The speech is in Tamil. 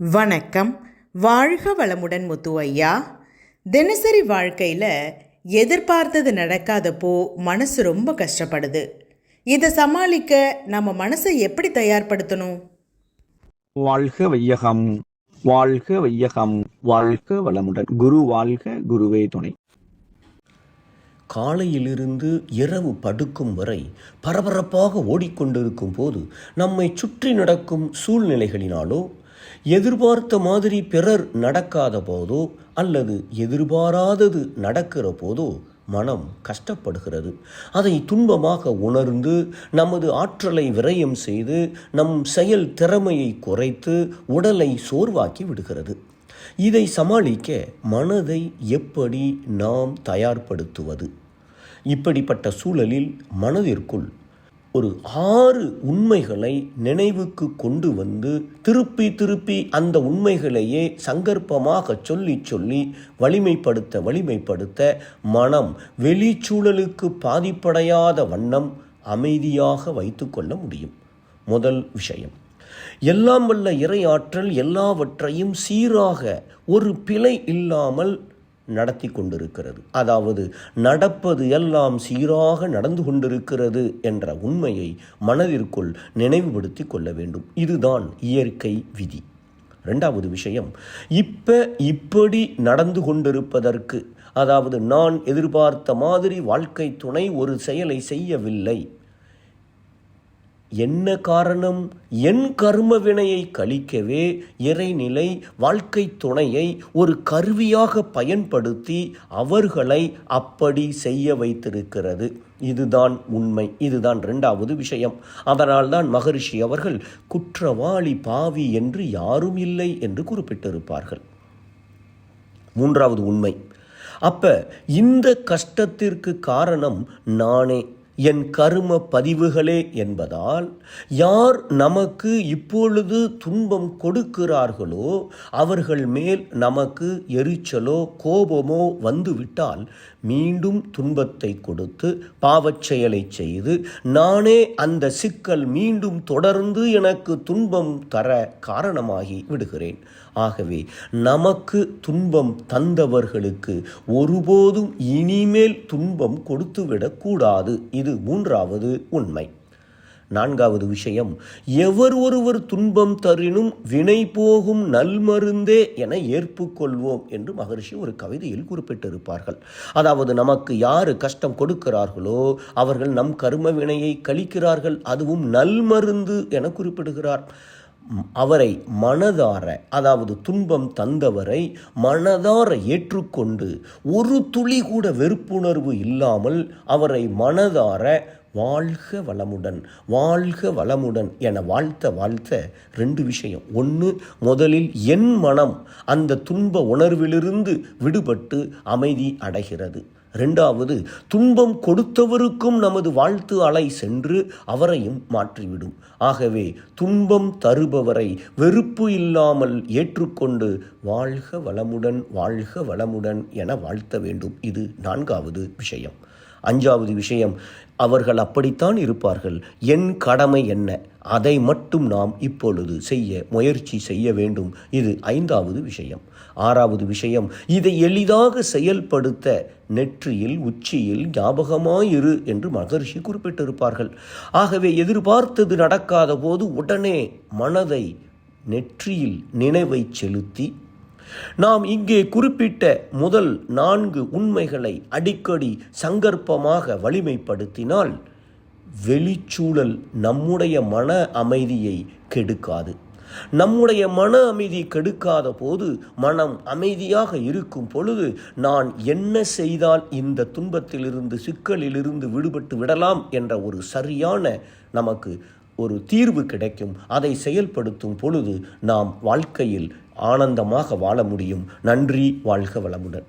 வணக்கம். வாழ்க வளமுடன் முத்து ஐயா தினசரி வாழ்க்கையில் எதிர்பார்த்தது நடக்காதப்போ மனசு ரொம்ப கஷ்டப்படுது. இதை சமாளிக்க நம்ம மனசை எப்படி தயார்படுத்தணும்? வாழ்க வையகம். வாழ்க வையகம். வாழ்க வளமுடன். குரு வாழ்க குருவே துணை. காலையிலிருந்து இரவு படுக்கும் வரை பரபரப்பாக ஓடிக்கொண்டிருக்கும் போது நம்மை சுற்றி நடக்கும் சூழ்நிலைகளினாலோ எதிர்பார்த்த மாதிரி பிறர் நடக்காத போதோ அல்லது எதிர்பாராதது நடக்கிற போதோ மனம் கஷ்டப்படுகிறது. அதை துன்பமாக உணர்ந்து நமது ஆற்றலை விரயம் செய்து நம் செயல் திறமையை குறைத்து உடலை சோர்வாக்கி விடுகிறது. இதை சமாளிக்க மனதை எப்படி நாம் தயார்படுத்துவது? இப்படிப்பட்ட சூழலில் மனதிற்குள் ஒரு ஆறு உண்மைகளை நினைவுக்கு கொண்டு வந்து திருப்பி திருப்பி அந்த உண்மைகளையே சங்கற்பமாக சொல்லி சொல்லி வலிமைப்படுத்த வலிமைப்படுத்த மனம் வெளிச்சூழலுக்கு பாதிப்படையாத வண்ணம் அமைதியாக வைத்துக்கொள்ள முடியும். முதல் விஷயம். எல்லாம் வல்ல இறையாற்றல் எல்லாவற்றையும் சீராக ஒரு பிழை இல்லாமல் நடத்தி கொண்டிருக்கிறது. அதாவது நடப்பது எல்லாம் சீராக நடந்து கொண்டிருக்கிறது என்ற உண்மையை மனதிற்குள் நினைவுபடுத்தி கொள்ள வேண்டும். இதுதான் இயற்கை விதி. ரெண்டாவது விஷயம் இப்ப இப்படி நடந்து கொண்டிருப்பதற்கு அதாவது நான் எதிர்பார்த்த மாதிரி வாழ்க்கை துணை ஒரு செயலை செய்யவில்லை. என்ன காரணம்? என் கர்ம வினையை கழிக்கவே இறைநிலை வாழ்க்கை துணையை ஒரு கருவியாக பயன்படுத்தி அவர்களை அப்படி செய்ய வைத்திருக்கிறது. இதுதான் உண்மை. இதுதான் ரெண்டாவது விஷயம். அதனால்தான் மகரிஷி அவர்கள் குற்றவாளி பாவி என்று யாரும் இல்லை என்று குறிப்பிட்டிருப்பார்கள். மூன்றாவது உண்மை. அப்ப இந்த கஷ்டத்திற்கு காரணம் நானே. என் கரும பதிவுகளே என்பதால் யார் நமக்கு இப்பொழுது துன்பம் கொடுக்கிறார்களோ அவர்கள் மேல் நமக்கு எரிச்சலோ கோபமோ வந்துவிட்டால் மீண்டும் துன்பத்தை கொடுத்து பாவச் செயலை செய்து நானே அந்த சிக்கல் மீண்டும் தொடர்ந்து எனக்கு துன்பம் தர காரணமாகி விடுகிறேன். ஆகவே நமக்கு துன்பம் தந்தவர்களுக்கு ஒருபோதும் இனிமேல் துன்பம் கொடுத்துவிடக்கூடாது. இது மூன்றாவது உண்மை. நான்காவது விஷயம் எவர் ஒருவர் துன்பம் தரினும் வினை போகும் நல்மருந்தே என ஏற்புக்கொள்வோம் என்று மகர்ஷி ஒரு கவிதையில் குறிப்பிட்டிருப்பார்கள். அதாவது நமக்கு யாரு கஷ்டம் கொடுக்கிறார்களோ அவர்கள் நம் கர்ம வினையை கழிக்கிறார்கள் அதுவும் நல்மருந்து என குறிப்பிடுகிறார். அவரை மனதார அதாவது துன்பம் தந்தவரை மனதார ஏற்றுக்கொண்டு ஒரு துளி கூட வெறுப்புணர்வு இல்லாமல் அவரை மனதார வாழ்க வளமுடன் வாழ்க வளமுடன் என வாழ்த்த வாழ்த்த ரெண்டு விஷயம். ஒன்று முதலில் என் மனம் அந்த துன்ப உணர்விலிருந்து விடுபட்டு அமைதி அடைகிறது. ரெண்டாவது துன்பம் கொடுத்தவருக்கும் நமது வாழ்த்து அலை சென்று அவரையும் மாற்றிவிடும். ஆகவே துன்பம் தருபவரை வெறுப்பு இல்லாமல் ஏற்றுக்கொண்டு வாழ்க வளமுடன் வாழ்க வளமுடன் என வாழ்த்த வேண்டும். இது நான்காவது விஷயம். அஞ்சாவது விஷயம் அவர்கள் அப்படித்தான் இருப்பார்கள். என் கடமை என்ன? அதை மட்டும் நாம் இப்பொழுது செய்ய முயற்சி செய்ய வேண்டும். இது ஐந்தாவது விஷயம். ஆறாவது விஷயம் இதை எளிதாக செயல்படுத்த நெற்றியில் உச்சியில் ஞாபகமாயிரு என்று மகர்ஷி குறிப்பிட்டிருப்பார்கள். ஆகவே எதிர்பார்த்தது நடக்காத போது உடனே மனதை நெற்றியில் நினைவை செலுத்தி நாம் இங்கே குறிப்பிட்ட முதல் நான்கு உண்மைகளை அடிக்கடி சங்கற்பமாக வலிமைப்படுத்தினால் வெளிச்சூழல் நம்முடைய மன அமைதியை கெடுக்காது. நம்முடைய மன அமைதி கெடுக்காத போது மனம் அமைதியாக இருக்கும் பொழுது நான் என்ன செய்தால் இந்த துன்பத்திலிருந்து சிக்கலிலிருந்து விடுபட்டு விடலாம் என்ற ஒரு சரியான நமக்கு ஒரு தீர்வு கிடைக்கும். அதை செயல்படுத்தும் பொழுது நாம் வாழ்க்கையில் ஆனந்தமாக வாழ முடியும். நன்றி வாழ்க வளமுடன்.